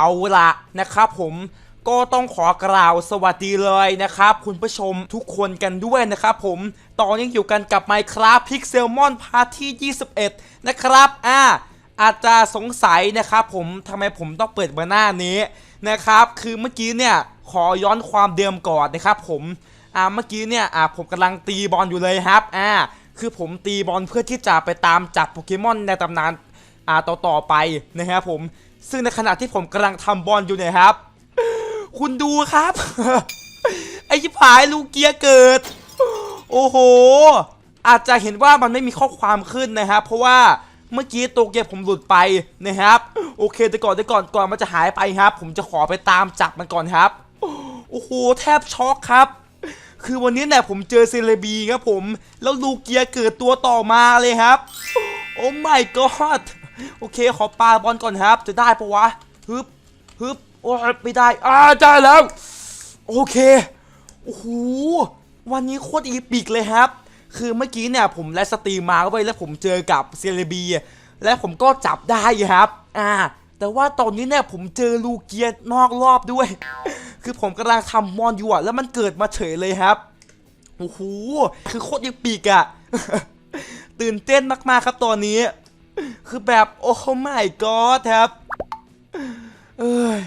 เอาละนะครับผมก็ต้องขอกล่าวสวัสดีเลยนะครับ คุณผู้ชมทุกคนกันด้วยนะครับผมตอนนี้อยู่กันกับ Minecraft Pixelmon Part ที่ 21 นะครับอ่าอาจจะสงสัยนะครับผมทำไมผมต้องเปิดมาหน้านี้นะครับ คือเมื่อกี้เนี่ยขอย้อนความเดิมก่อนนะครับผมอ่าเมื่อกี้เนี่ยอ่าผมกำลังตีบอลอยู่เลยครับอ่าคือผมตีบอลเพื่อที่จะไปตามจับโปเกมอนในตำนาน อ่าต่อต่อไปนะครับผมซึ่งในขณะที่ผมกำลังทำบอลอยู่เนี่ยครับ คุณดูครับ ไอ้ชิบหายลูกเกียร์เกิด โอ้โห อาจจะเห็นว่ามันไม่มีข้อความขึ้นนะครับ เพราะว่าเมื่อกี้ตัวเกียร์ผมหลุดไปนะครับ โอเคแต่ก่อนแต่ก่อนก่อนมันจะหายไปครับ ผมจะขอไปตามจับมันก่อนครับ โอ้โหแทบช็อกครับ คือวันนี้เนี่ยผมเจอเซเลบีครับผม แล้วลูกเกียร์เกิดตัวต่อมาเลยครับ โอ้ my god โอเคขอปาบอลก่อนครับ จะได้ปะวะฮึบฮึบโอ้ยไม่ได้อ่าได้แล้ว โอเคโอ้โหวันนี้โคตรอีปิกเลยครับ คือเมื่อกี้เนี่ยผมไลฟ์สตรีมมาก็ไปแล้วผมเจอกับเซเลบีและผมก็จับได้ครับอ่าแต่ว่าตอนนี้เนี่ยผมเจอลูเกียนอกรอบด้วย คือผมกำลังทำมอนอยู่อะแล้วมันเกิดมาเฉยเลยครับโอ้โหคือโคตรอีปิกอะตื่นเต้นมากๆครับตอนนี้ คือแบบโอ้ my god ครับเอ้ย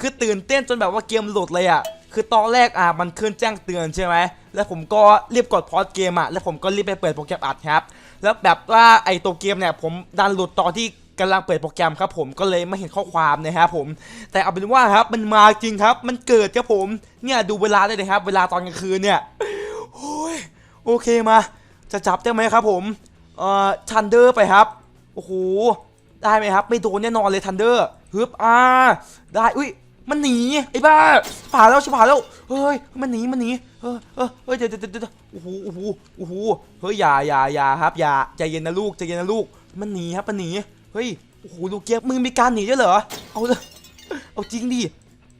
คือตื่นเต้นจนแบบว่าเกมหลุดเลยอะคือตอนแรกอะมันขึ้นแจ้งเตือนใช่ไหมแล้วผมก็รีบกดพอสเกมอะแล้วผมก็รีบไปเปิดโปรแกรมอัดครับ แล้วแบบว่าไอตัวเกมเนี่ยผมดันหลุดตอนที่กำลังเปิดโปรแกรมครับผมก็เลยไม่เห็นข้อความนะครับผม แต่เอาเป็นว่าครับมันมาจริงครับ มันเกิดครับผมเนี่ยดูเวลาได้เลยครับ เวลาตอนกลางคืนเนี่ยโอ้ยโอเคมา จะจับได้ไหมครับผมเอ่อทันเดอร์ไปครับ โอ้โห ได้ไหมครับ ไม่โดนแน่นอนเลยทันเดอร์ฮึบอ่า ได้ อุ้ย มันหนี ไอ้บ้าชิบหาแล้วชิบหาแล้ว เฮ้ย มันหนี มันหนี เออเออเฮ้ยเดี๋ยวเดี๋ยวเดี๋ยวเดี๋ยวโอ้โห โอ้โห โอ้โห เฮ้ย อย่าอย่าอย่าครับ อย่า ใจเย็นนะลูก ใจเย็นนะลูก มันหนีครับ มันหนี เฮ้ย โอ้โห ลูกเกียบมึงมีการหนีด้วยเหรอ เอาเลย เอาจริงดิ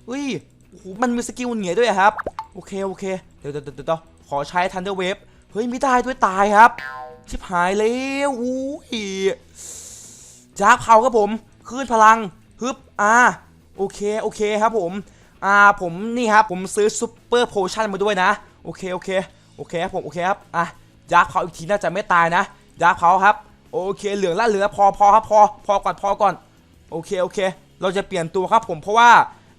เฮ้ย โอ้โห มันมีสกิลหนีด้วยอะครับ โอเค โอเคเดี๋ยวเดี๋ยวเดี๋ยวเดี๋ยวขอใช้ทันเดอร์เวฟ เฮ้ย ไม่ได้ด้วยตายครับ ชิบหายแล้วอุ้ยจ้าเผาครับผมคลื่นพลังฮึบอ่าโอเคโอเคครับผมอ่าผมนี่ครับผมซื้อซุปเปอร์โพชั่นมาด้วยนะโอเคโอเคโอเคครับผมโอเคครับอะยาเผาอีกทีน่าจะไม่ตายนะยาเผาครับโอเคเหลืองละเหลือพอพอครับพอพอก่อนพอก่อนโอเคโอเค เราจะเปลี่ยนตัวครับผมเพราะว่า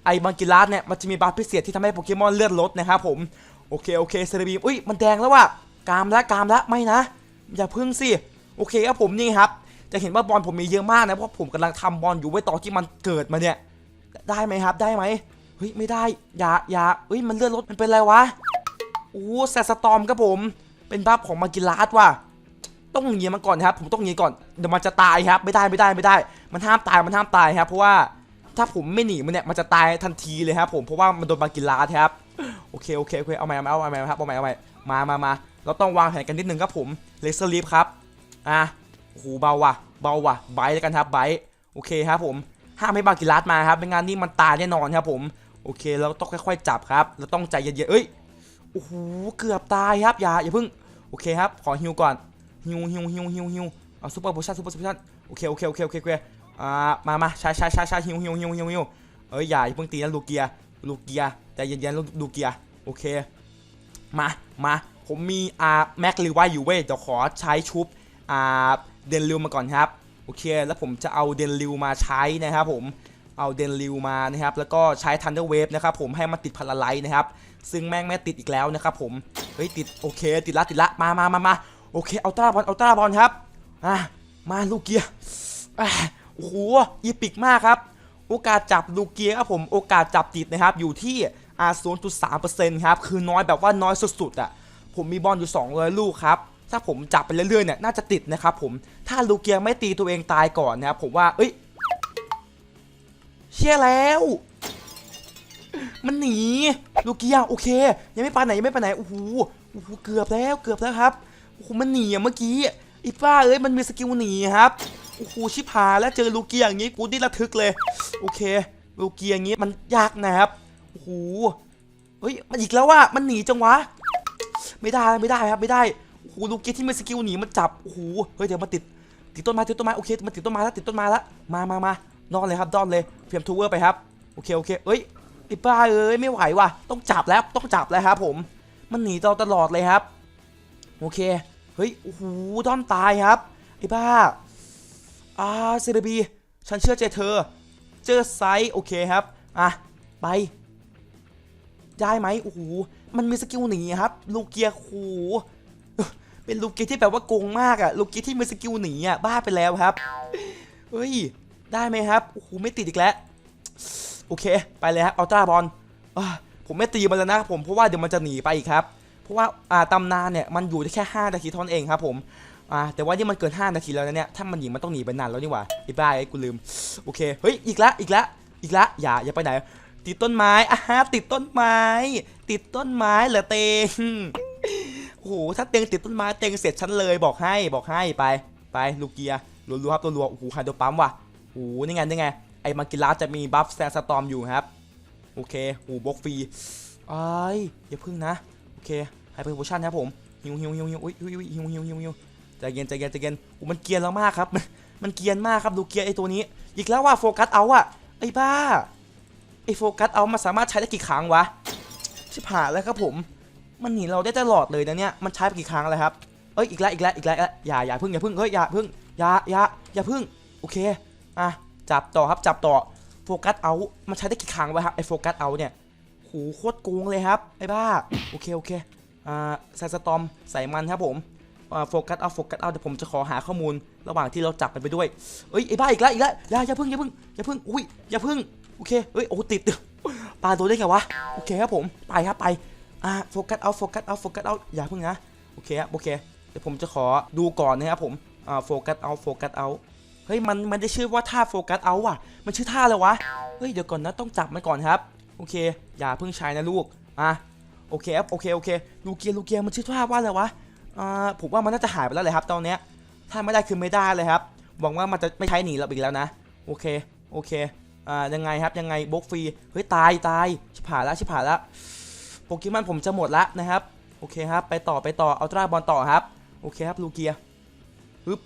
ไอ้บังกิลัสเนี่ยมันจะมีบัฟพิเศษที่ทำให้โปเกมอนเลือดลดนะครับผมโอเคโอเคเซเลบีมอุ้ยมันแดงแล้วว่ะกามละกามละไม่นะ อย่าพึ่งสิโอเคครับผมนี่ครับจะเห็นว่าบอลผมมีเยอะมากนะเพราะผมกำลังทำบอลอยู่ไว้ต่อที่มันเกิดมาเนี่ย ได้ไหมครับได้ไหมเฮ้ยไม่ได้อย่าอย่าเฮ้ยมันเลื่อนรถมันเป็นอะไรวะโอ้แซสตอมครับผมเป็นบัฟของมากิลาสว่ะต้องหนีมันก่อนครับ ผมต้องหนีก่อนเดี๋ยวมันจะตายครับ ไม่ได้ไม่ได้ไม่ได้ มันห้ามตายมันห้ามตายครับ เพราะว่าถ้าผมไม่หนีมันเนี่ยมันจะตายทันทีเลยครับผมเพราะว่ามันโดนมากิลาสครับโอเคโอเคโอเคเอาใหม่เอาใหม่เอาใหม่ครับเอาใหม่เอาใหม่มามามาเราต้องวางแผนกันนิดนึงครับผมเลเซอร์ลีฟครับอะโอ้โหเบาว่ะเบาว่ะไบท์แล้วกันครับไบท์โอเคครับผมห้ามให้บากิลัสมาครับไม่งั้นนี่มันตายแน่นอนครับผมโอเคเราต้องค่อยๆจับครับเราต้องใจเย็นๆเอ้ยโอ้โหเกือบตายครับอย่าอย่าเพิ่งโอเคครับขอฮิวก่อนฮิวฮิวฮิวฮิวฮิวเอาซูเปอร์โพชั่นซูเปอร์โพชั่นโอเคโอเคโอเคโอเคโอเคอ่ามามาใช้ใช้ใช้ใช้ฮิวฮิวฮิวฮิวฮิวเอ้ยอย่าอย่าเพิ่งตีนะลูกเกียลูกเกียใจเย็นๆลูกเกียโอเค มามาผมมีอ่าแม็กลิวไวอยู่เว้ยเดี๋ยวขอใช้ชุบอ่าเดนริวมาก่อนครับโอเค แล้วผมจะเอาเดนริวมาใช้นะครับผมเอาเดนริวมานะครับแล้วก็ใช้ทันเดอร์เวฟนะครับผมให้มันติดพลาไลท์นะครับซึ่งแม่งไม่ติดอีกแล้วนะครับผมเฮ้ยติดโอเค ติดละติดละมามามามาโอเคเอาต้าบอลเอาต้าบอลครับอะมาลูกเกียร์อะโอ้โหอีปิกมากครับ โอกาสจับลูกเกียร์ครับผมโอกาสจับติดนะครับอยู่ที่ อ่า0.3%ครับ คือน้อยแบบว่าน้อยสุดๆอะ ผมมีบอลอยู่ 200 ลูกครับ ถ้าผมจับไปเรื่อยๆเนี่ย น่าจะติดนะครับผม ถ้าลูกเกียร์ไม่ตีตัวเองตายก่อนนะครับ ผมว่า เอ้ย เชี่ยแล้ว มันหนี ลูกเกียร์โอเค ยังไม่ไปไหนยังไม่ไปไหน โอ้โห โอ้โห เกือบแล้ว เกือบแล้วครับ โอ้โห มันหนีอะเมื่อกี้ไอ้ป้าเอ้ย มันมีสกิลหนีครับโอ้โหชิบหาแล้วเจอลูกเกียร์อย่างงี้กูดิ้นระทึกเลย โอเค ลูกเกียร์อย่างงี้มันยากนะครับ โอ้โหเฮ้ยมันอีกแล้วว่ามันหนีจังวะ ไม่ได้ไม่ได้ครับไม่ได้โอ้โหลูกเกียร์ที่มีสกิลหนีมันจับโอ้โหเฮ้ยเดี๋ยวมาติดติดต้นไม้ติดต้นไม้โอเคมันติดต้นไม้แล้วติดต้นไม้แล้วมามามานอนเลยครับดอนเลยเพียมทูเวอร์ไปครับโอเคโอเคเอ้ยไอ้บ้าเอ้ยไม่ไหวว่ะต้องจับแล้วต้องจับแล้วครับผมมันหนีเราตลอดเลยครับ โอเคเฮ้ยโอ้โหดอนตายครับไอ้บ้าอ่าเซเรบีฉันเชื่อใจเธอ เจอไซโอเคครับอะไป ได้ไหมโอ้โหมันมีสกิลหนีครับ ลูกเกียร์โอ้โหเป็นลูกเกียร์ที่แบบว่าโกงมากอะลูกเกียร์ที่มีสกิลหนีอะบ้าไปแล้วครับเฮ้ยได้ไหมครับโอ้โหไม่ติดอีกแล้วโอเค ไปเลยครับอัลตร้าบอลผมไม่ตีมันแล้วนะผมเพราะว่าเดี๋ยวมันจะหนีไปอีกครับ เพราะว่าอ่าตำนานเนี่ยมันอยู่ได้แค่5นาทีเท่านั้นเองครับผมอ่าแต่ว่านี่มันเกิน 5 นาทีแล้วนะเนี่ยถ้ามันหนีมันต้องหนีไปนานแล้วนี่หว่าไอ้บ้าไอ้กูลืมโอเคเฮ้ยอีกละอีกละอีกละอย่าอย่าไปไหน ติดต้นไม้อะฮะติดต้นไม้ ติดต้นไม้เหรอเตงโอ้โหถ้าเตงติดต้นไม้เตงเสร็จฉันเลยบอกให้บอกให้ไป ไปลูกเกียร์รัวๆครับรัวๆโอ้โหไฮโดรปั๊มว่ะโอ้โหนี่ไงนี่ไงไอ้มากิลาจะมีบัฟแซนสตอมอยู่ครับ โอเคโอ้โหบล็อกฟรีไอ้อย่าพึ่งนะ โอเคไฮเปอร์โพชั่นครับผมฮิวฮิวฮิวฮิวอุ้ยอุ้ยอุ้ยฮิวฮิวฮิวฮิวใจเย็นใจเย็นใจเย็นโอ้มันเกียนแล้วมากครับมันเกียนมากครับดูเกียร์ไอ้ตัวนี้ อีกแล้วว่าโฟกัสเอาอะไอ้บ้า โฟกัสเอามาสามารถใช้ได้กี่ครั้งวะชิบหายแล้วครับผม มันหนีเราได้ตลอดเลยนะเนี่ย มันใช้ไปกี่ครั้งแล้วครับ เอ้ยอีกแล้วอีกแล้วอีกแล้วอย่าอย่าพึ่งอย่าพึ่งเฮ้ยอย่าพึ่งอย่าอย่าอย่าพึ่งโอเคอะจับต่อครับจับต่อโฟกัสเอามันใช้ได้กี่ครั้งวะครับไอโฟกัสเอาเนี่ยโหโคตรโกงเลยครับไอ้บ้าโอเคโอเคอ่าใส่สตอมใส่มันครับผมอ่าโฟกัสเอาโฟกัสเอาเดี๋ยวผมจะขอหาข้อมูล ระหว่างที่เราจับมันไปด้วยเอ้ยไอ้บ้าอีกแล้วอีกแล้วอย่าอย่าพึ่งอย่าพึ่งอย่าพึ่งอุ้ยอย่าพึ่ง โอเคเฮ้ยโอ้ติดปาโดนได้ไงวะโอเคครับผมไปครับไปอ่าโฟกัสเอาโฟกัสเอาโฟกัสเอาอย่าเพึ่งนะโอเคครับโอเคเดี๋ยวผมจะขอดูก่อนนะครับผมอ่าโฟกัสเอาโฟกัสเอาเฮ้ยมันมันได้ชื่อว่าท่าโฟกัสเอาว่ะ มันชื่อท่าอะไรวะเฮ้ยเดี๋ยวก่อนนะต้องจับมันก่อนครับโอเค อย่าเพิ่งใช้นะลูกอะโอเคครับโอเคโอเคลูเกียร์ลูเกียร์มันชื่อท่าว่าอะไรวะอ่าผมว่ามันน่าจะหายไปแล้วเลยครับตอนเนี้ยถ้าไม่ได้คือไม่ได้เลยครับหวังว่ามันจะไม่ใช้หนีเราอีกแล้วนะ โอเค โอเค อ่ายังไงครับยังไงบล็อกฟรีเฮ้ยตายตายชิบหายแล้วชิบหายแล้วโปเกมอนผมจะหมดละนะครับโอเคครับไปต่อไปต่ออัลตร้าบอลต่อครับโอเคครับลูเกียฮึบ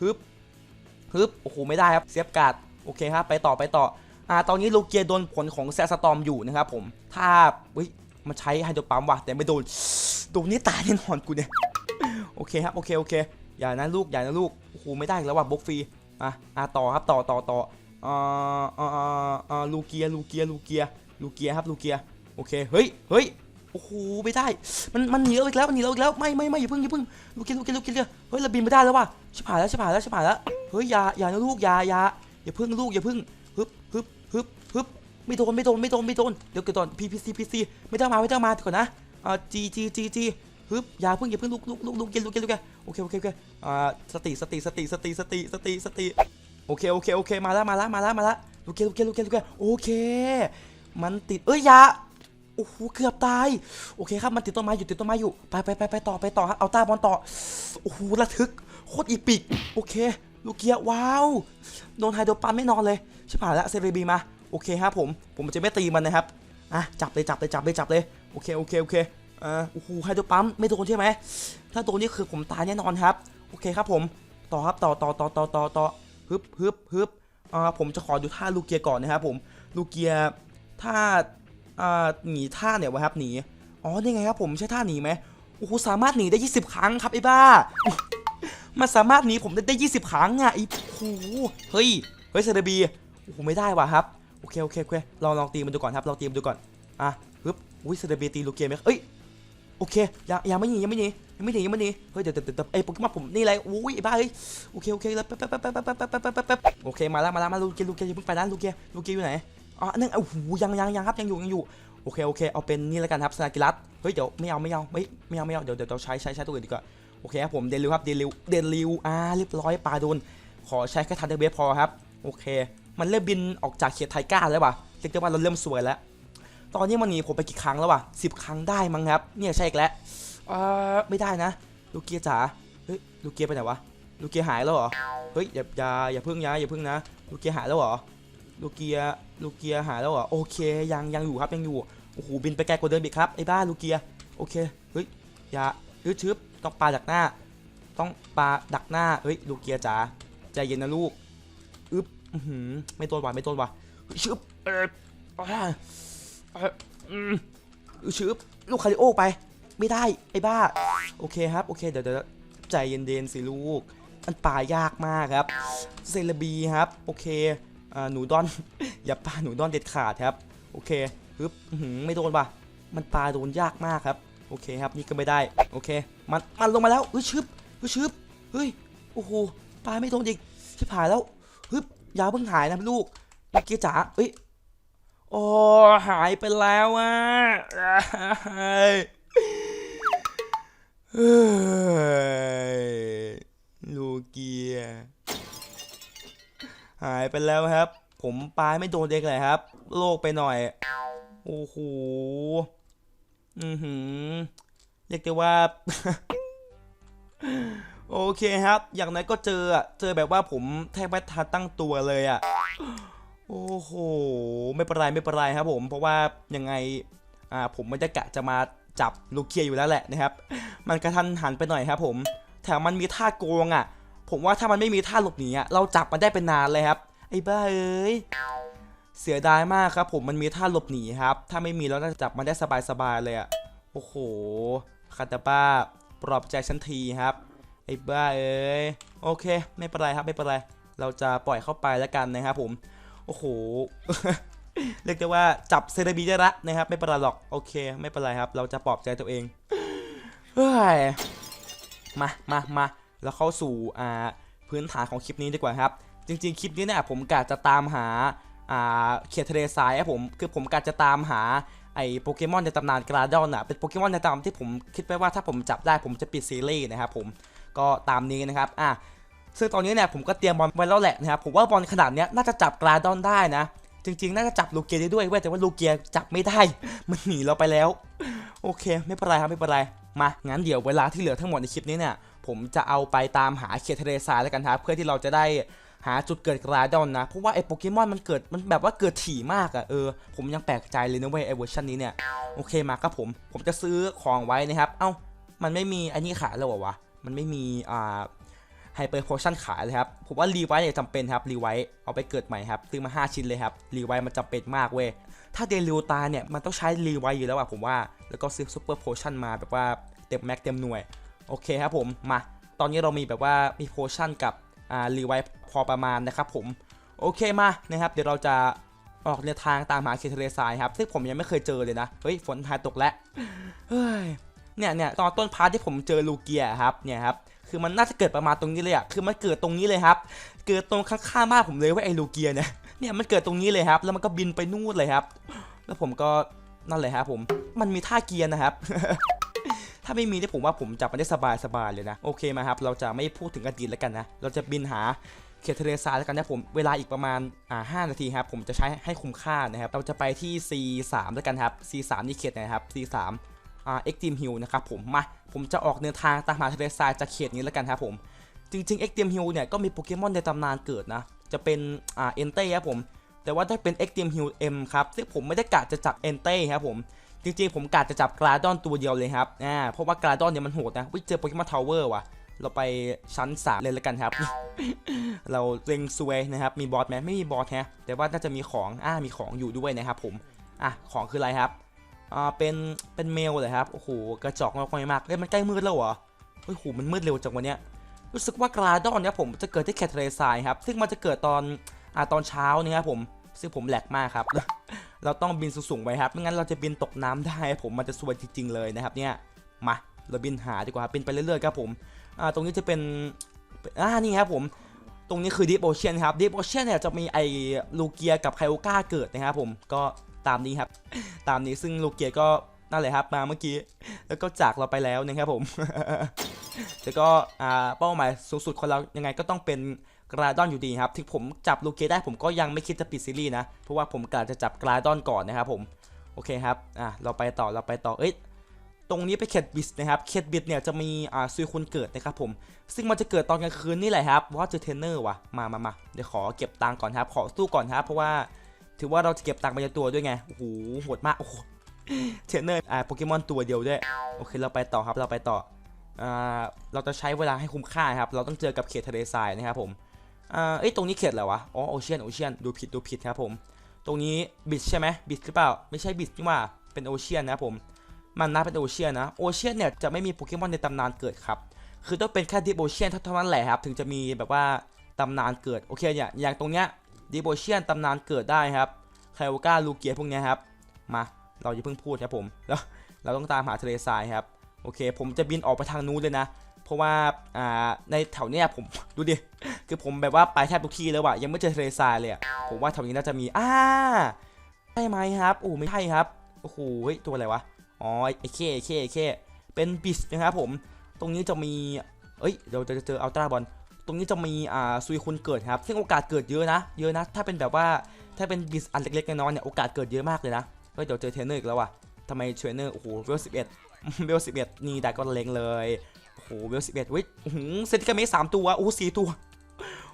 ฮึบฮึบโอ้โหไม่ได้ครับเสียบการ์ดโอเคครับไปต่อไปต่ออ่าตอนนี้ลูเกียโดนผลของแซสตอมอยู่นะครับผมถ้าเฮ้ยมันใช้ไฮโดรปั๊มว่ะแต่ไม่โดนโดนนี่ตายแน่นอนกูเนี่ยโอเคครับโอเคโอเคอย่านะลูกอย่านะลูกโอ้โหไม่ได้อีกแล้วว่ะบล็อกฟรีอะอะต่อครับต่อต่อต่อ อ่าอ่าอ่าอ่าลูเกียลูเกียลูเกียลูเกียครับลูเกียโอเคเฮ้ยเฮ้ยโอ้โหไม่ได้ มันมันหนีเราอีกแล้วมันหนีเราอีกแล้วไม่ไม่ไม่อย่าเพิ่งอย่าเพิ่งลูกเกียลูกเกียลูกเกียเฮ้ยเราบินไม่ได้แล้วว่ะชิบหายแล้วชิบหายแล้วชิบหายแล้วเฮ้ยอย่าอย่านะลูกอย่าอย่าอย่าเพิ่งลูกอย่าเพิ่งฮึบฮึบฮึบฮึบไม่โดนไม่โดนไม่โดนไม่โดนเดี๋ยวเกิดก่อน PPC PC ไม่ต้องมาไม่ต้องมาก่อนนะอ่า G G G G ฮึบอย่าเพิ่งอย่าเพิ่งลูกลูกลูกลูกเกียลูกเกียลูกเกียโอเคโอเคโอเคอ่าสติสติสติสติสติสติสติ โอเคโอเคโอเคมาแล้วมาแล้วมาแล้วมาแล้วลูกเกียลูกเกียลูกเกียลูกเกโอเค มันติดเอ้ยยาโอ้โหเกือบตายโอเคครับมันติดต้นไม้อยู่ติดต้นไม้อยู่ไปไปไปไปต่อไปต่อครับเอาตาบอลต่อโอ้โหระทึกโคตรอีปิกโอเค ลูกเกียว้าวโดนไฮโดรปัมไม่นอนเลยชิบหายล้วเซเรบีมาโอเคครับผมผมจะไม่ตีมันนะครับอะจับเลยจับเลยจับเลยจับเลยโอเคโอเคโอเคอ่าโอ้โหไฮโดรปั๊มไม่โดนใช่ไหมถ้าโดนนี่คือผมตายแน่นอนครับ โอเคครับผมต่อครับต่อต่อต่อต่อต่อต่อ ฮึบฮึบฮึบอ่าผมจะขอดูท่าลูเกียก่อนนะครับผมลูเกียท่าอ่าหนีท่าเนี่ยวะครับหนีอ๋อนี่ไงครับผมใช่ท่าหนีไหมโอ้โหสามารถหนีได้ 20 ครั้งครับไอ้บ้า มันสามารถหนีผมได้ได้20 ครั้งอะไอ้โอ้โหเฮ้ยเฮ้ยเซเรบีโอ้โหไม่ได้ว่ะครับโอเคโอเคโอเคลองลองตีมันดูก่อนครับลองตีมันดูก่อนอะฮึบอุ้ยเซเรบีตีลูเกียไหมเอ้ย โอเคยังยังไม่หนียังไม่หนียังไม่หนียังไม่หนีเฮ้ยเดี๋ยวเดี๋ยวเดี๋ยวไอ้โปเกมอนผมนี่อะไรอุ้ยบ้าเฮ้ยโอเคโอเคแล้วแป๊บแป๊บแป๊บแป๊บแป๊บโอเคมาแล้วมาแล้วมาลูกเกลูกเกอย่าเพิ่งไปนะลูกเกลูกเกอยู่ไหนอ๋อนั่งโอ้โหยังยังยังครับยังอยู่ยังอยู่โอเคโอเคเอาเป็นนี่แล้วกันครับสนากิรัตเฮ้ยเดี๋ยวไม่เอาไม่เอาไม่ไม่เอาไม่เอาเดี๋ยวเดี๋ยวเราใช้ใช้ใช้ตัวอื่นดีกว่าโอเคครับผมเดลิวครับเดลิวเดลิวอ่าเรียบร้อยปลาโดนขอใช้แค่ทันเดอร์เบสพอครับโอเค มันเริ่มบินออกจากเขตไทก้าแล้ววะเรียกได้ว่าเราเริ่มสวยแล้ว ตอนนี้มันหนีผมไปกี่ครั้งแล้ววะสิบครั้งได้มั้งครับ เนี่ยใช่อีกแล้วเออไม่ได้นะ ลูกเกียร์จ๋า เฮ้ย ลูกเกียร์ไปไหนวะ ลูกเกียร์หายแล้วเหรอ เฮ้ย อย่าอย่าอย่าพึ่งนะอย่าพึ่งนะ ลูกเกียร์หายแล้วเหรอ ลูกเกียร์ลูกเกียร์หายแล้วเหรอ โอเค ยังยังอยู่ครับยังอยู่ โอ้โห บินไปไกลกว่าเดิมอีกครับ ไอ้บ้าลูกเกียร์โอเค เฮ้ย อย่ายืดชึบต้องปาดักหน้า ต้องปาดักหน้า เฮ้ย ลูกเกียร์จ๋า ใจเย็นนะลูก อึ๊บอื้อหือไม่โดนว่ะไม่โดนว่ะชึบเออ อ่าเอออืมชึบลูกคาริโอไป ไม่ได้ไอ้บ้า โอเคครับ โอเค เดี๋ยวเดี๋ยวใจเย็นๆสิลูกมันป่ายากมากครับ เซเลบีครับ โอเคอ่หนูดอน อย่าปาหนูดอนเด็ดขาดครับ โอเคฮึบไม่โดนป่ะ มันปาโดนยากมากครับ โอเคครับ นี่ก็ไม่ได้ โอเค มัน มันลงมาแล้วเฮ้ยชึบเฮ้ยชึบเฮ้ย โอ้โห ปาไม่โดนอีกชิบหายแล้วฮึบยาวเพิ่งหายนะลูกเมื่อกี้จ๋าเอ้ย โอ้หายไปแล้วอะเฮ้ยลูเกีย หายไปแล้วครับ ผมปลายไม่โดนเด็กเลยครับ โลกไปหน่อย โอ้โห อือหือเรียกได้ว่า โอเคครับ อย่างนั้นก็เจอเจอแบบว่าผมแทบไม่ทันตั้งตัวเลยอะ โอ้โห ไม่เป็นไรไม่เป็นไรครับผม เพราะว่ายังไง อ่า ผมไม่ได้กะจะมาจับลูกเคียอยู่แล้วแหละนะครับ มันกระทันหันไปหน่อยครับผม แถมมันมีท่าโกงอะผมว่าถ้ามันไม่มีท่าหลบหนีอะเราจับมันได้เป็นนานเลยครับ ไอ้บ้าเอ้ย เสียดายมากครับ ผม มันมีท่าหลบหนีครับ ถ้าไม่มีแล้วน่าจะจับมันได้สบายๆเลยอะ โอ้โห คาตาบ้า ปลอบใจฉันทีครับ ไอ้บ้าเอ้ย โอเค ไม่เป็นไรครับ ไม่เป็นไร เราจะปล่อยเข้าไปแล้วกันนะครับผม โอ้โห เรียกได้ว่าจับเซเลบีได้ละนะครับ ไม่เป็นไรหรอก โอเค ไม่เป็นไรครับ เราจะปลอบใจตัวเอง เฮ้ย มามามาแล้วเข้าสู่อ่าพื้นฐานของคลิปนี้ดีกว่าครับ จริง ๆ คลิปนี้เนี่ยผมกะจะตามหาอ่าเขตทะเลทรายครับผม คือผมกะจะตามหาไอ้โปเกมอนในตำนานกราดอนอะเป็นโปเกมอนในตำนานที่ผมคิดไว้ว่าถ้าผมจับได้ผมจะปิดซีรีส์นะครับผมก็ตามนี้นะครับ อะ ซึ่งตอนนี้เนี่ยผมก็เตรียมบอลไว้แล้วแหละนะครับผมว่าบอลขนาดเนี้ยน่าจะจับกราดอนได้นะ จริงๆ น่าจะจับลูเกียได้ด้วยเว้ยแต่ว่าลูเกียจับไม่ได้ มันหนีเราไปแล้ว โอเค ไม่เป็นไรครับไม่เป็นไรมางั้นเดี๋ยวเวลาที่เหลือทั้งหมดในคลิปนี้เนี่ยผมจะเอาไปตามหาเขตทะเลทรายแล้วกันครับเพื่อที่เราจะได้หาจุดเกิดกราดอนนะ เพราะว่าไอ้โปเกมอนมันเกิดมันแบบว่าเกิดถี่มากอะเออ ผมยังแปลกใจเลยนะเว้ยไอ้เวอร์ชันนี้เนี่ย โอเคมาครับผม ผมจะซื้อของไว้นะครับ เอ้า มันไม่มีอันนี้ขายแล้วเหรอวะ มันไม่มีอ่า ไฮเปอร์โพชั่นขายเลยครับ ผมว่ารีไวท์เนี่ยจำเป็นครับรีไวท์เอาไปเกิดใหม่ครับซื้อมา 5 ชิ้นเลยครับรีไวท์มันจำเป็นมากเว้ย ถ้าเดลิวตาเนี่ยมันต้องใช้รีไวท์อยู่แล้วอะผมว่า แล้วก็ซื้อซูเปอร์โพชั่นมาแบบว่าเต็มแม็กเต็มหน่วย โอเคครับผมมา ตอนนี้เรามีแบบว่ามีโพชั่นกับอ่ารีไวท์พอประมาณนะครับผมโอเคมานะครับเดี๋ยวเราจะออกเดินทางตามหาเคทะเลทรายครับซึ่งผมยังไม่เคยเจอเลยนะเฮ้ยฝนทายตกแล้วเฮ้ยเนี่ยเนี่ยตอนต้นพาร์ทที่ผมเจอลูเกียครับเนี่ยครับ คือมันน่าจะเกิดประมาณตรงนี้เลยอะคือมันเกิดตรงนี้เลยครับ เกิดตรงข้างๆบ้านผมเลยว่าไอ้ลูเกียเนี่ย เนี่ยมันเกิดตรงนี้เลยครับ แล้วมันก็บินไปนู่นเลยครับ แล้วผมก็นั่นเลยครับผม มันมีท่าเกียร์นะครับถ้าไม่มีเนี่ยผมว่าผมจับมันได้สบายสบายเลยนะ โอเคมาครับ เราจะไม่พูดถึงอดีตแล้วกันนะ เราจะบินหาเขตทะเลทรายแล้วกันนะผมเวลาอีกประมาณอ่า5นาทีครับ ผมจะใช้ให้คุ้มค่านะครับ เราจะไปที่ C3 แล้วกันครับ C3 นี่เขตไหนครับ C3 เอ่า Extreme Hill นะครับผมมาผมจะออกเดินทางตามหาทะเลทรายจากเขตนี้แล้วกันครับผมจริงๆ Extreme Hill เนี่ยก็มีโปเกมอนในตำนานเกิดนะจะเป็นอ่าเอนเต้ครับผมแต่ว่าได้เป็น Extreme Hill M ครับ ซึ่งผมไม่ได้กะจะจับเอนเต้ครับผม จริงๆ ผมกะจะจับกราดอนตัวเดียวเลยครับ อ่า เพราะว่ากราดอนเนี่ยมันโหดนะวิเจอโปเกมอนทาวเวอร์ว่ะ เราไปชั้น3เลยแล้วกันครับ เราเล็งซวยนะครับ มีบอสไหมไม่มีบอสแฮะ แต่ว่าน่าจะมีของ อ่า มีของอยู่ด้วยนะครับผม อะ ของคืออะไรครับ อ่าเป็นเป็นเมลเลยครับโอ้โหกระจอกมากมากเอ้ยมันใกล้มืดแล้วเหรอเฮ้ยโหมันมืดเร็วจังวันเนี้ยรู้สึกว่ากราดอนเนี่ยผมจะเกิดที่แคทเรซายครับซึ่งมันจะเกิดตอนอ่าตอนเช้านี่ครับผมซึ่งผมแหลกมากครับ เราต้องบินสูงๆไว้ครับไม่งั้นเราจะบินตกน้ำได้ผมมันจะสวยจริงๆเลยนะครับเนี่ยมาเราบินหาดีกว่าบินไปเรื่อยๆครับผมอ่าตรงนี้จะเป็นอ่านี่ครับผมตรงนี้คือ Deep Ocean ครับ Deep Ocean เนี่ยจะมีไอ้ลูเกียกับไคโอก้าเกิดนะครับผมก็ ตามนี้ครับ ตามนี้ซึ่งลูกเกียก็นั่นแหละครับมาเมื่อกี้ แล้วก็จากเราไปแล้วนะครับผมแต่ก็เป้าหมายสูงสุดของเรายังไงก็ต้องเป็นกราดอนอยู่ดีครับถึงผมจับลูกเกียได้ผมก็ยังไม่คิดจะปิดซีรีส์นะเพราะว่าผมกะจะจับกราดอนก่อนนะครับผมโอเคครับอะเราไปต่อเราไปต่อเอ้ยตรงนี้ไปเขตบิสนะครับเขตบิสเนี่ยจะมีอ่าซุยคุณเกิดนะครับผม ซึ่งมันจะเกิดตอนกลางคืนนี่แหละครับว่าเจอเทนเนอร์ว่ะมามามาเดี๋ยวขอเก็บตังค์ก่อนครับ ขอสู้ก่อนครับเพราะว่า ถือว่าเราจะเก็บตังค์ไปตัวด้วยไง โอ้โหโหดมาก โอ้โหเทรนเนอร์ อ่า โปเกมอนตัวเดียวด้วย โอเค เราไปต่อครับ เราไปต่อ อ่า เราจะใช้เวลาให้คุ้มค่าครับ เราต้องเจอกับเขตทะเลทรายนะครับผม อ่า เอ้ย ตรงนี้เขตอะไรวะ อ๋อ โอเชียน โอเชียน ดูผิด ดูผิดครับผม ตรงนี้บิชใช่ไหมบิชหรือเปล่า ไม่ใช่บิชนี่ว่า เป็นโอเชียนนะครับผม มันน่าเป็นโอเชียนนะ โอเชียนเนี่ยจะไม่มีโปเกมอนในตำนานเกิดครับ คือต้องเป็นแค่ดิโอเชียนเท่านั้นแหละครับ ถึงจะมีแบบว่าตำนานเกิด โอเคเนี่ยอย่างตรงเนี้ย ดิโอเชียนตำนานเกิดได้ครับไคโอกาลูเกียพวกนี้ครับ มาเราอย่าเพิ่งพูดครับผมแล้วเราต้องตามหาทะเลทรายครับ โอเค ผมจะบินออกไปทางนู้นเลยนะ เพราะว่าอ่าในแถวเนี้ยผมดูดิคือผมแบบว่าไปแทบทุกที่แล้ววะยังไม่เจอทะเลทรายเลยผมว่าแถวนี้น่าจะมีอ่าใช่ไหมครับโอ้ไม่ใช่ครับโอ้โหตัวอะไรวะอ๋อไอ้เคไอ้เคไอ้เคเป็นบิสนะครับผม ตรงนี้จะมีเอ้ยเดี๋ยวจะเจออัลตร้าบอล รงนี้จะมีอ่าซุยคุณเกิดครับ ซึ่งโอกาสเกิดเยอะนะ เยอะนะ ถ้าเป็นแบบว่า ถ้าเป็นบิสอันเล็กๆน้อยๆเนี่ย โอกาสเกิดเยอะมากเลยนะเฮ้ยเดี๋ยวเจอเทรนเนอร์อีกแล้วว่ะทำไมเทรนเนอร์ โอ้โห เวลสิบเอ็ดเวลสิบเอ็ดนี่ได้ก็เล็งเลย โอ้โห เวลสิบเอ็ดเว้ยหือเซนติกาเมสสามตัว โอ้โหสี่ตัว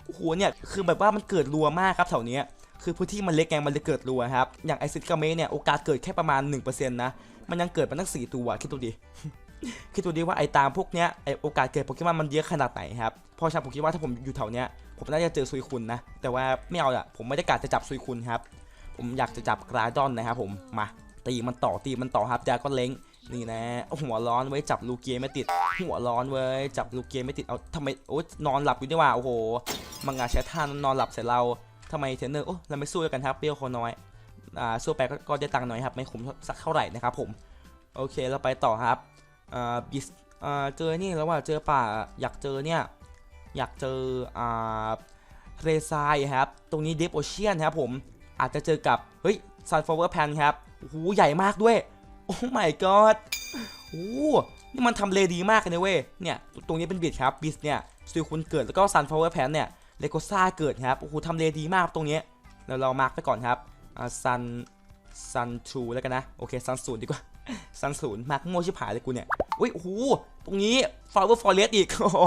โอ้โห เนี่ย คือแบบว่ามันเกิดรัวมากครับแถวเนี้ยคือพื้นที่มันเล็กไงมันเลยเกิดรัวครับ อย่างไอซิติกาเมสเนี่ยโอกาสเกิดแค่ประมาณ 1%นะ มันยังเกิดมาตั้ง4ตัวคิดดูดิ คิดดูดิว่าไอ้ตามพวกเนี้ยไอ้โอกาสเกิดโปเกมอนมันเยอะขนาดไหนครับเพราะฉะนั้นผมคิดว่าถ้าผมอยู่แถวเนี้ยผมน่าจะเจอซุยคุณนะ แต่ว่าไม่เอาอะผมไม่ได้กะจะจับซุยคุณครับ ผมอยากจะจับกราดอนนะครับผมมาตีมันต่อตีมันต่อครับจาก็เล้งนี่นะหัวร้อนไว้จับลูเกียไม่ติด หัวร้อนเว้จับลูเกียไม่ติดเอาทำไมโอ๊ยนอนหลับอยู่นี่ว่าโอ้โหมังงะใช้ท่านอนหลับใส่เราทำไมเทรนเนอร์โอ้เราไม่สู้กันครับเปรี้ยวคอน้อยอ่าสู้ไปก็ก็ได้ตังค์น้อยครับไม่คุ้มสักเท่าไหร่นะครับผมโอเคเราไปต่อครับ อ่าบิสอ่าเจอนี่แล้วว่าเจอป่าอยากเจอเนี่ยอยากเจออ่าทะเลทรายครับ ตรงนี้เดฟโอเชียนครับผมอาจจะเจอกับ เฮ้ย sunflower pan ครับโอ้โหใหญ่มากด้วย โอ้ my god โอ้นี่มันทำเลดีมากเลยนะเว้ย เนี่ย ตรงนี้เป็นบิดครับบิสเนี่ยซิลคุณเกิดแล้วก็ sunflower pan เนี่ยเลโกซ่าเกิดครับ โอ้โหทำเลดีมากตรงนี้เดี๋ยวเรามาร์กไปก่อนครับซันซันทรูแล้วกันนะ โอเคซันศูนย์ดีกว่า ซันศูนย์มาร์กโง่ชิบหายเลยกูเนี่ยอุ้ยโอ้โหตรงนี้ flower forest อีกโอ้โห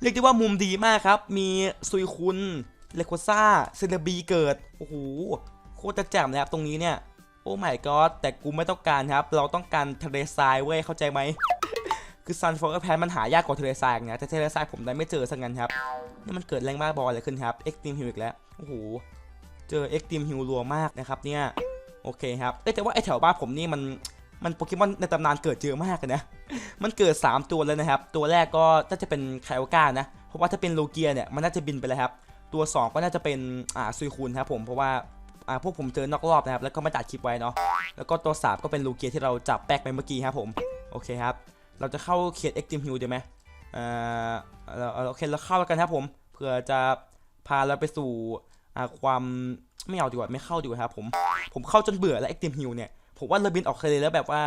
เรียกได้ว่ามุมดีมากครับ มีซุยคุนเลโกซ่าเซเลบีเกิดโอ้โหโคตรจะแจ่มเลยครับตรงนี้เนี่ยโอ้ my god แต่กูไม่ต้องการครับ เราต้องการทะเลทรายเว้ยเข้าใจไหมคือซันฟอร์แพนมันหายากกว่าทะเลทรายนะแต่ทะเลทรายผมได้ไม่เจอสักงั้นครับนี่มันเกิดแรงบ้าบอลอะไรขึ้นครับเอ็กซ์ตรีมฮิลอีกแล้ว โอ้โห เจอเอ็กซ์ตรีมฮิลรัวมากนะครับเนี่ย โอเคครับเอ้ยแต่ว่าไอแถวบ้านผมนี่มันมันโปเกมอนในตำนานเกิดเยอะมากเลยนะ มันเกิด 3 ตัวแล้วนะครับ ตัวแรกก็น่าจะเป็นไคโอก้านะ เพราะว่าถ้าเป็นโลเกียเนี่ยมันน่าจะบินไปแล้วครับ ตัว 2 ก็น่าจะเป็นอ่าซุยคูนครับผม เพราะว่าอ่าพวกผมเจอนอกรอบนะครับ แล้วก็ไม่ตัดคลิปไว้เนาะ แล้วก็ตัว 3 ก็เป็นลูเกียที่เราจับแป๊กไปเมื่อกี้ครับผม โอเคครับ เราจะเข้าเขตเอ็กซ์ตรีมฮิลดีไหมอ่อเราโอเคเราเข้าแล้วกันครับผมเพื่อจะพาเราไปสู่อ ความไม่เอาดีกว่าไม่เข้าดีกว่าครับผมผมเข้าจนเบื่อแล้วเอ็กตรีมฮิลเนี่ยผมว่าเราบินออกทะเลแล้วแบบว่า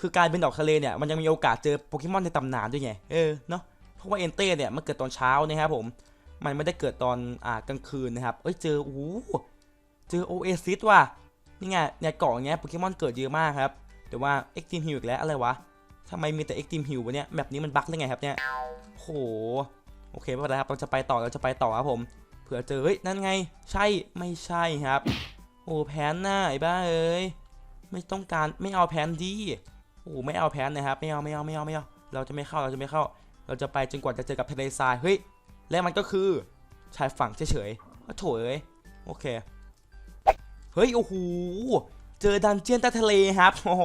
คือการบินออกทะเลเนี่ยมันยังมีโอกาสเจอโปเกมอนในตำนานด้วยไงเออเนาะเพราะว่าเอนเต้เนี่ยมันเกิดตอนเช้านะครับผมมันไม่ได้เกิดตอนอ่ากลางคืนนะครับเอ้ยเจอโอ้เจอโอเอซิสว่ะนี่ไงเนี่ยเกาะองเงี้ยโปเกมอนเกิดเยอะมากครับแต่ว่าเอ็กตรีมฮิลอีกแล้วอะไรวะทำไมมีแต่เอ็กตรีมฮิลวะเนี่ยแบบนี้มันบั๊กได้ไงครับเนี่ยโหโอเคไม่เป็นไรครับเราจะไปต่อเราจะไปต่อครับผม เผื่อเจอเฮ้ยนั่นไง ใช่ไม่ใช่ครับ โอ้แพนหน้าไอ้บ้าเอ้ยไม่ต้องการไม่เอาแพนดีโอ้ไม่เอาแพนนะครับไม่เอาไม่เอาไม่เอาไม่เอาเราจะไม่เข้าเราจะไม่เข้า เราจะไปจนกว่าจะเจอกับทะเลทรายเฮ้ยและมันก็คือชายฝั่งเฉยๆโอ้โถเอ้ยโอเคเฮ้ยโอ้โหเจอดันเจียนใต้ทะเลครับโอ้โห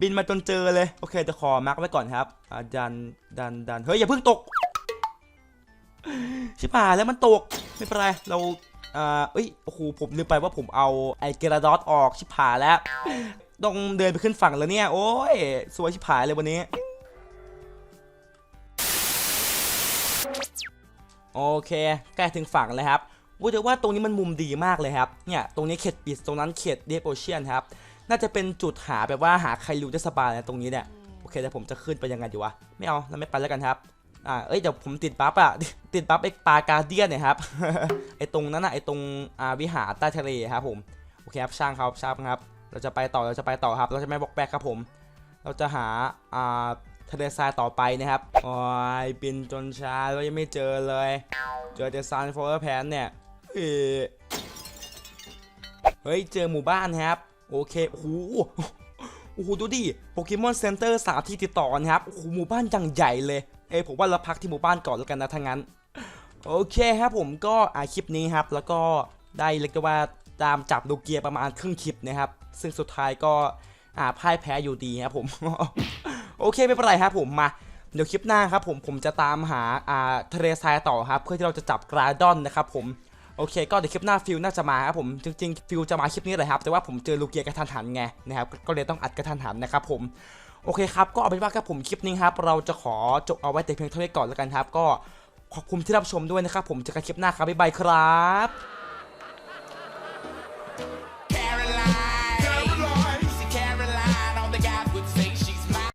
บินมาจนเจอเลย โอเคจะขอมาร์กไว้ก่อนครับอ่าดันดันดันเฮ้ยอย่าเพิ่งตก ชิบหายแล้วมันตกไม่เป็นไรเราอ่าเอ้ยโอ้โหผมลืมไปว่าผมเอาไอเกราดอสออกชิบหายแล้วต้องเดินไปขึ้นฝั่งแล้วเนี่ย โอ้ยสวยชิบหายเลยวันนี้โอเคใกล้ถึงฝั่งแล้วครับวูแต่ว่าตรงนี้มันมุมดีมากเลยครับเนี่ยตรงนี้เขตปิดตรงนั้นเขตเดฟโอเชียนครับน่าจะเป็นจุดหาแบบว่าหาใครรู้ได้สบายนะตรงนี้เนี่ยโอเคแต่ผมจะขึ้นไปยังไงดีวะไม่เอาเราไม่ไปแล้วกันครับ อ่าเอ้ยเดี๋ยวผมติดบัฟอะติดบัฟไอ้ปลาการเดียนเนี่ยครับไอ้ตรงนั้นอะไอ้ตรงอ่าวิหารใต้ทะเลครับผมโอเคครับช่างครับช่างครับ เราจะไปต่อเราจะไปต่อครับ เราจะไม่บอกแบกครับผม เราจะหาอ่าทะเลทรายต่อไปนะครับโอ้ยบินจนช้าแล้วยังไม่เจอเลย เจอแต่ซันโฟลแพนเนี่ยเฮ้ยเจอหมู่บ้านครับ โอเคโอ้โหโอ้โหดูดิโปเกมอนเซ็นเตอร์สามที่ติดต่อนะครับโอ้โหหมู่บ้านจังใหญ่เลย เอ้ยผมว่าเราพักที่หมู่บ้านก่อนแล้วกันนะถ้างั้น โอเคครับผมก็อ่าคลิปนี้ครับ แล้วก็ได้เรียกว่าตามจับลูเกียประมาณครึ่งคลิปนะครับ ซึ่งสุดท้ายก็อ่าพ่ายแพ้อยู่ดีครับผม โอเคไม่เป็นไรครับผมมาเดี๋ยวคลิปหน้าครับผมผมจะตามหาอ่าทะเลทรายต่อครับ เพื่อที่เราจะจับกราดอนนะครับผมโอเค ก็เดี๋ยวคลิปหน้าฟิลน่าจะมาครับผมจริงๆฟิลจะมาคลิปนี้เลยครับ แต่ว่าผมเจอลูเกียกระทันหันไงนะครับก็เลยต้องอัดกระทันหันนะครับผม โอเคครับ ก็เอาเป็นว่าครับผมคลิปนี้ครับเราจะขอจบเอาไว้แต่เพียงเท่านี้ก่อนแล้วกันครับ ก็ขอบคุณที่รับชมด้วยนะครับผมเจอกันคลิปหน้าครับบ๊ายบายครับ